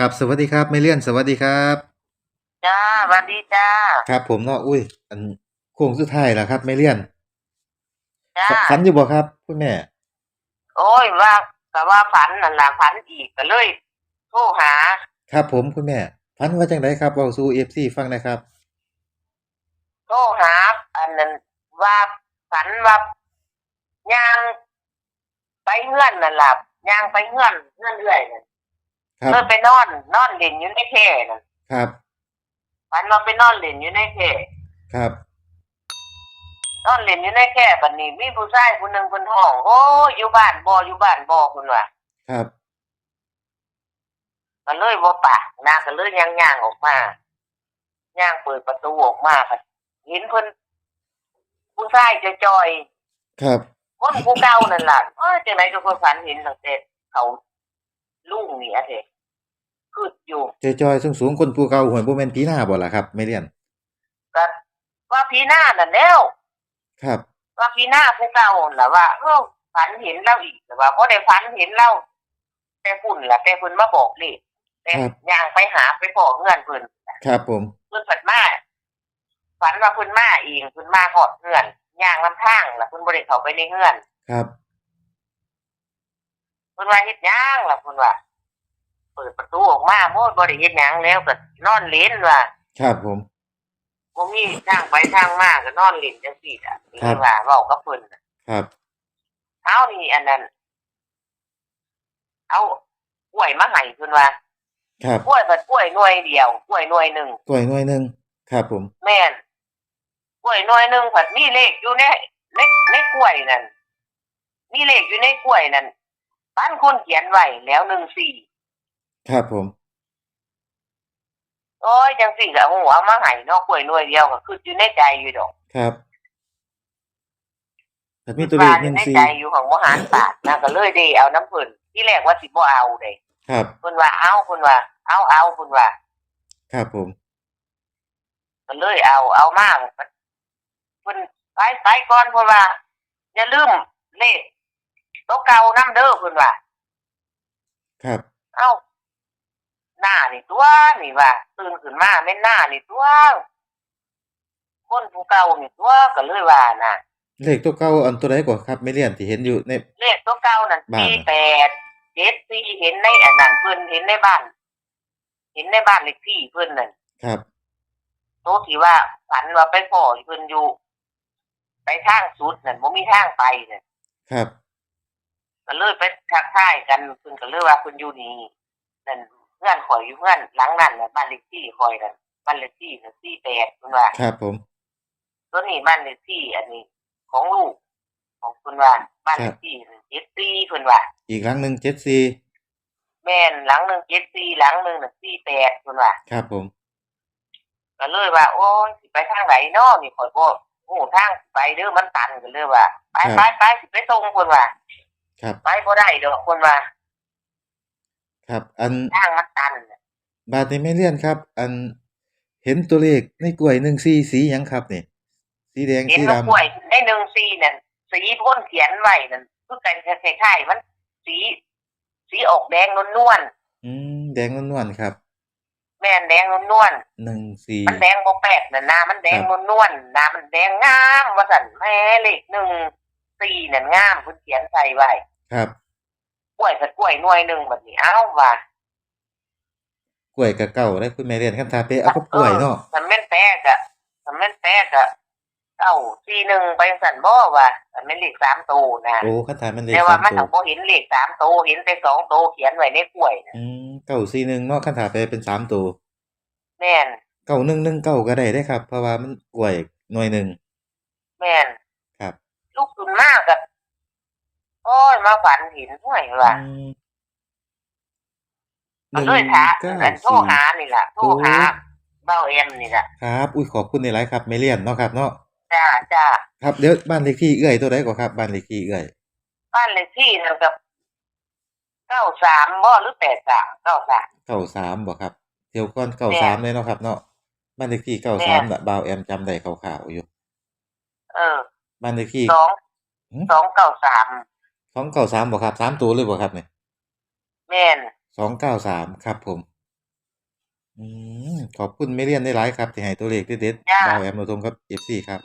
ครับสวัสดีครับไม่เลี่ยนสวัสดีครับ จ้าสวัสดีจ้า ครับผมเนาะอุ้ย อันโค้งสุดท้ายแล้วครับไม่เลี่ยนจ้าฝฝันอยู่บ่ครับคุณแม่ โอ้ยว่าก็ว่าฝันนั่นล่ะฝันอีกก็เลยโทรหา ครับผมคุณแม่ฝันว่าจังไดครับเว้าสู่ FC ฟังหนะครับ โทรหา อันนั้นว่าฝันว่าย่างไปเงื่อนนั่นล่ะย่างไปเงื่อนเงื่อนเรื่อยนั่น ครับเลยไปนอน นอนเล่นอยู่ในแค่นั่นครับ ฝันว่าไปนอนเล่นอยู่ในแค่ครับ นอนเล่นอยู่ในแค่บัดนี้มีผู้ชายคนหนึงเพิ่นห้องโอ้ยอยู่บ้านบ่อยู่บ้านบ่เพิ่นว่าครับ ก็เลยบ่ปากนะก็เลยย่างย่างๆออกมาย่างเปิดประตูออกมาก็เห็นเพิ่นผู้ชายจะจอยครับๆคนผู้เก่านั่นล่ะเออจังไดก็คนฝันเห็นตั้งแต่เขาลุงนี่อะเด้ คืออยู่เจจอยสูงๆคนผู้เก่าหวยบ่แม่นผีหน้าบ่ล่ะครับไม่เลี่ยนก็ว่าพี่หน้านั่นแล้วครับ ว่าพี่หน้าผู้เก่าน่ะว่าเออฝันเห็นเราอีกแต่ว่าบ่ได้ฝันเห็นเราแต่ฝุ่นล่ะแต่เพิ่นมาบอกเลขแต่ย่างไปหาไปพ้อเงื่อนเพิ่นครับผมเพิ่นฝันมาฝันว่าเพิ่นมาเองเพิ่นมาหอดเงื่อนย่างลำทางล่ะเพิ่นบ่ได้เข้าไปในเงื่อนครับเพิ่นว่าเฮ็ดหยังล่ะเพิ่นว่าเปิดประตูออกมาโมดบ่ได้เฮ็ดหยังแล้วก็นอนเล่นว่าครับผม บ่มีทางไปทางมาก็นอนเล่นจังซี่ล่ะครับว่าเว้ากับเพิ่นน่ะครับเฮานี่อันนั้น เอากล้วยมาให้เพิ่นว่าครับกล้วยเพิ่นกล้วยหน่วยเดียวกล้วยหน่วยหนึงกล้วยหน่วยหนึงครับผม แม่นกล้วยหน่วยหนึงเพิ่นมีเลขอยู่ในในในกล้วยนั่นมีเลขอยู่ในกล้วยนั่นบ้านคนเขียนไว้แล้ว14 ครับผม โอ้ยจังสี่ก็โอ้เอามาให้เนอกกล้วยหน่วยเดียวก็คืออยู่ในใจอยู่ดอกครับแต่มีตัวเลขว่าอยู่ในใจอยู่ของมหารศาสตร์นะก็เลยได้เอาน้ำเพิ่นที่แรกว่าสิบ่เอาเด้14ครับ เพิ่นว่าเอาเพิ่นว่า เอาเอาเพิ่นว่าครับผม ก็เลยเอาเอามาเพิ่นไปไปก่อนเพิ่นว่าอย่าลืมเลขโต๊ะเก่านํเด้อเพิ่นว่า ครับ เอ้า หน้านี่ตัวนี่ว่าตื่นขึ้นมาแม่นหน้านี่ตัวคนผู้เก่านี่ตัวก็เลยว่าน่ะ เลขตัวเก่าอันตัวใดก่อนครับ ไม่เลี่ยนที่เห็นอยู่ใน เลขตัวเก่านั่นบ้าน สี่แปดเจ็ดสี่เห็นในอันนั้นเพิ่นเห็นในบ้าน เห็นในบ้านเลขที่เพิ่นนั่น ครับ โตะที่ว่าฝันว่าไปพ่อเพิ่นอยู่ ไปทางสุดนั่นบ่มีทางไปนั่นครับ ก็เลยไปทักทายกันเพิ่นก็เลยว่าเพิ่นอยู่นี่นั่น เพื่อนข่อยอยู่เพื่อนหลังนั้นน่ะบ้านเลขที่ข่อยนั่นบ้านเลขที่นั่นสี่แปดเพิ่นว่าครับผม ตัวนี้บ้านเลขที่อันนี้ ของลูก ของเพิ่นว่าบ้านเลขที่เจ็ดสี่เพิ่นว่าอีกครั้งหนึ่งเจ็ดสี่แม่นหลังหนึ่งเจ็ดสี่หลังหนึ่งน่ะสี่แปดคนว่าครับผม ก็เลยว่า โอ้ยสิไปทางไหนเนาะนี่ข่อยบ่โอ้ทางไปเด้อมันตันกันเลยว่า ไปไปไปสิไปส่งคนว่าครับ ไปบ่ได้ดอกคนว่า ครับ อัน ทางมันตันบาทนี้ไม่เลี่ยนครับ อันเห็นตัวเลขในกล้วยหนึ่งสีสีหยังครับนี่สีแดงเห็นสีว่ากดำล้วยในหนึ่งสี่นั่นสีพ่นเขียนไว้นั่นคือกันคล้ายๆมันสี สีออกแดงนวลอืมแดงนวลๆครับๆแม่นแดงนวลหนึ่งสีๆมันแดงบ่แปลกน่ะหน้ามันแดงนวลๆหน้ามันแดงงามว่าซั่นแม่เลขหนึ่งสี่นั่นงามเพิ่นเขียนใส่ไว้ครับก ล้วยกับกล้วยหน่วยหนึ่งแบบนี้เอ้าว่ะกล้วยกับเก่าได้คุณแม่เรียนคันทาเปเอากับกล้วยเนาะทำแม่นแป๊กอะทำแม่นแป๊กอะเก้าสี่หนึ่งไปสั่นบ่ว่ะทำแม่นเลขสามตัวนะโอ้คันทามันเลขแต่ว่าสามมันตัต้วองบ่เห็นเลขสามตัวเห็นแต่สองตัวเขียนไว้ในกล้วยน่ะอืมเก้าสีหนึ่งเนาะคันทาไปเป็นสามตัวแม่นเก้าหนึ่งหนึ่งเก้าก็ได้ได้ครับ เพราะว่ามันกล้วยหน่วยหนึ่งแม่นครับ ลูกคุณมากอะโอ้ย มาฝันเห็นห่วยว่ะอืมหก็นึ่งเลยถาเก้าอันโทรสี่หานี่ล่ะโทรหาเบ้าเอ็มนี่ล่ะครับ อุ้ยขอบคุณในไลฟ์ครับไม่เลี่ยนเนาะครับเนาะจ้าจ้าครับเดี๋ยวบ้านเลขที่เอื้อยตัวใดก่อนครับบ้านเลขที่เอื้อย บ้านเลขที่นั่นกับเก้าสามบ่หรือแปดสามเก้าสามเก้าสามบอกครับเที่ยวก้อนเก้าแม่สามเลยเนาะครับเนาะบ้านเลขที่เก้าแม่สามน่ะบ่าวแอมจำได้ข่าวๆอยู่ เออบ้านเลขที่สองหืมสองเก้าสาม สองเก้าสามบอกครับสามตัวเลยบอกครับเนี่ยแม่นสองเก้าสามครับผมขอบคุณไม่เลี่ยนได้หลายครับที่ให้ตัวเลขเด็ดจ้าๆดาวแอมโนทงครับ FC ครับ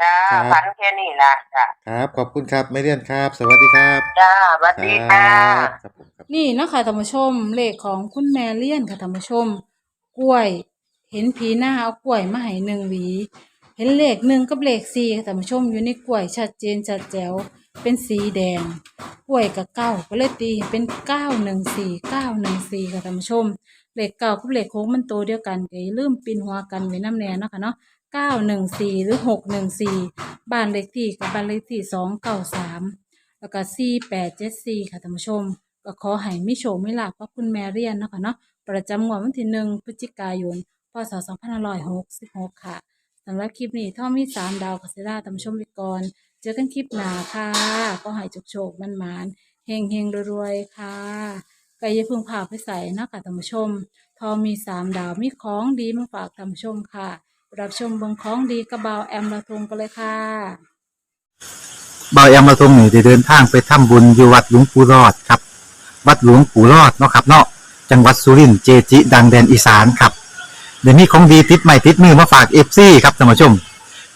จ้าครับฝันแค่นี้ล่ะจ้าครับ ขอบคุณครับไม่เลี่ยนครับ สวัสดีครับจ้าสวัสดีค่ะครับผมครับนี่เนาะคะท่านผู้ชมเลขของคุณแมเลียนค่ะท่านผู้ชม กล้วย เห็นผีหน้าเอากล้วยมาให้หนึ่งหวี เห็นเลขหนึ่งกับเลขสี่ค่ะท่านผู้ชมอยู่ในกล้วยชัดเจนชัดแจ๋ว เป็นสีแดงกล้วยกับเก้าก็เลยตีเป็นเก้าหนึ่งสี่เก้าหนึ่งสี่ค่ะท่านผู้ชมเหลขเก้ากับเหลขโค้งมันโตเดียวกันก็อย่าลืมปินหัวกันไว้น้ำแน่เนาะค่ะเนาะเก้าหนึ่งสี่หรือหกหนึ่งสี่บ้านเลขที่กับบ้านเลขที่สองเก้าสามแล้วก็สี่แปดเจ็ดสี่ค่ะท่านผู้ชม ก็ขอให้มิโชคมิลาภกับคุณแมเรียนเนาะคะเนาะประจำงวดวันที่หนึ่งพฤศจิกายนพศสองพันห้าร้อยหกสิบหกค่ะสำหรับคลิปนี้ท่อมีสามดาวกัสเซราท่านผู้ชมไปก่อน เจอกันคลิปหน้าค่ะ ก็ให้โชคโชคมันมานเฮงเฮงรวยๆค่ะก็อย่าเพึ่งพาไปใส่เนาะค่ะท่านผู้ชม ทอมีสามดาวมีของดีมาฝากท่านผู้ชมค่ะ รับชมเบิ่งของดีกระเบาแอมละทงกันเลยค่ะบายอามาทงนี่ได้เดินทางไปทำบุญอยู่วัดหลวงปู่รอดครับ วัดหลวงปู่รอดเนาะครับเนาะจังหวัดสุรินทร์เจจิ ดังแดนอีสานครับเดี๋ยวนี้ของดีติดใหม่ติดมือมาฝากเอฟซีครับท่านผู้ชม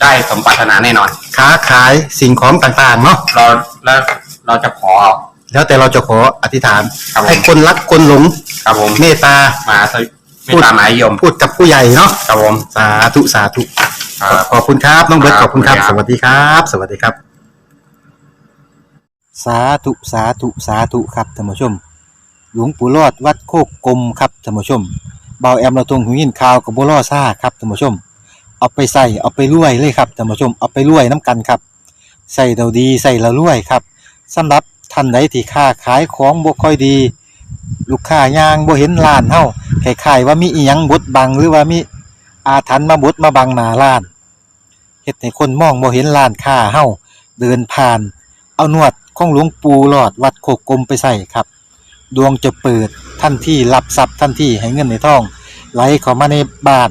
ได้สมปรารถนาแน่นอน ค้าขายสิ่งของต่างๆเนาะเราแล้วเราจะขอ แล้วแต่เราจะขออธิษฐาน ครับผม ให้คนรักคนหลงครับผมเมตตา มาสวิไม่ตามหมายยมพูดกับผู้ใหญ่เนาะครับผมสาธุสาธุ ครับ ขอบคุณครับ น้องเบิร์ตคขรับอบคุณครับขอบสคุณครับวัสดีครับ สวัสดีครับ สาธุสาธุสาธุครับท่านผู้ชม หลวงปู่รอดวัดโคกกลมครับท่านผู้ชมเบาแอมเราตรงหูยินข่าวกับบัวล่อซ่าครับท่านผู้ชม เอาไปใส่เอาไปรวยเลยครับท่านผู้ชมเอาไปรวยน้ำกันครับใส่เราดีใส่เรารวยครับสำหรับท่านใดที่ค้าขายของบ่ค่อยดี ลูกค้ายางบ่เห็นร้านเฮาคล้ายๆว่ามีอีหยังบดบังหรือว่ามีอาถรรพ์มาบดมาบังหน้าร้านเฮ็ดให้คนมองบ่เห็นร้านค้าเฮาเดินผ่าน เอานวดของหลวงปู่หลอดวัดโคกกลมไปใส่ครับ ดวงจะเปิดทันที่รับทรัพย์ทันที่ให้เงินในท้อง ไหลเข้ามาในบ้าน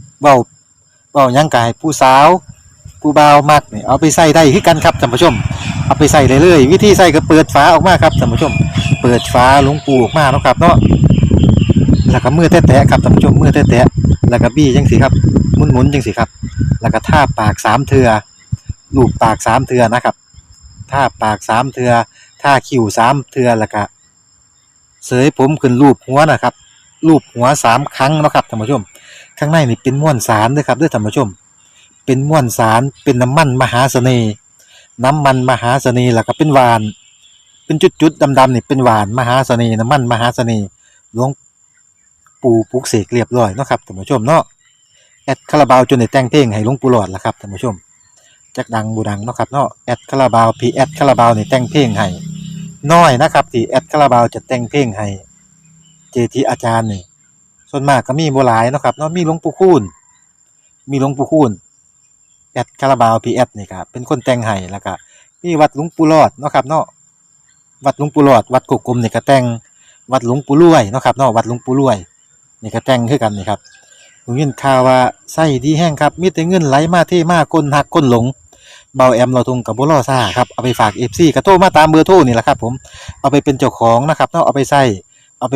เบาเบายังกายผู้สาวผู้บ่าวมักนี่เอาไปใส่ได้คือกันครับท่านผู้ชม เอาไปใส่เลยเลยวิธีใส่ก็เปิดฝาออกมาครับท่านผู้ชม เปิดฝาหลวงปูออกมาเนาะครับเนาะแล้วก็มือแตะๆครับท่านผู้ชมมือแตะๆแล้วก็บี้จังสิครับหมุนๆจังสิครับ แล้วก็ท่าปากสามเทือลูบปากสามเทือนะครับถ้าปากสามเทือถ้าคิ้วสามเทือแล้วก็เสยผมขึ้นรูปหัวนะครับรูปหัวสามครั้งนะครับท่านผู้ชม ข้างในนี่เป็นม้วนสารด้วยครับด้วยท่านผู้ชม เป็นม้วนสารเป็นน้ำมันมหาเสน่ห์น้ำมันมหาเสน่ห์แล้วก็เป็นหวาน เป็นจุดๆดำๆนี่เป็นหวานมหาเสน่ห์น้ำมันมหาเสน่ห์หลวงปู่ปลุกเสกเรียบร้อยเนาะครับท่านผู้ชมเนาะแอดคาราบาวจนได้แต่งเพลงให้หลวงปู่หลอดละครับท่านผู้ชมจักดังบูดังเนาะครับเนาะแอดคาราบาวพีแอดคาราบาวนี่แต่งเพลงให้น้อยนะครับที่แอดคาราบาวจะแต่งเพลงให้เจทีอาจารย์นี่ ส่วนมากก็มีบหลายเนาะครับเนาะมีหลวงปู่คูณมีหลวงปู่คูณแอดคาราบาวพีแอดนี่ครับเป็นคนแต่งให้แล้วก็มีวัดหลวงปู่หลอดเนาะครับเนาะวัดหลวงปู่หลอดวัดกกกลมนี่ก็แต่งวัดหลวงปู่รวยเนาะครับเนาะวัดหลวงปู่รวยนี่ก็แต่งคือกันนี่ครับผมยินข่าวว่าไส้ดีแห้งครับมีแต่เงินไหลมาเทมาคนหักคนหลงเบาแอมเราทงกับบุรอซ่าครับเอาไปฝาก FC ก็โทรมาตามเบอร์โทรนี่แหละครับผมเอาไปเป็นเจ้าของนะครับเนาะเอาไปใส่เอาไป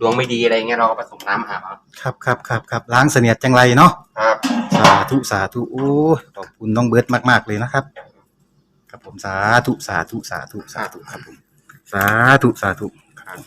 ดวงไม่ดีอะไรเงี้ยเราก็ผสมน้ำอาบเอาครับครับครับครับล้างเสนียดจังไรเนาะครับสาธุสาธุโอ้ยขอบคุณน้องเบิร์ตมาก ๆ เลยนะครับ ครับผมสาธุสาธุสาธุสาธุครับผมสาธุสาธุครับ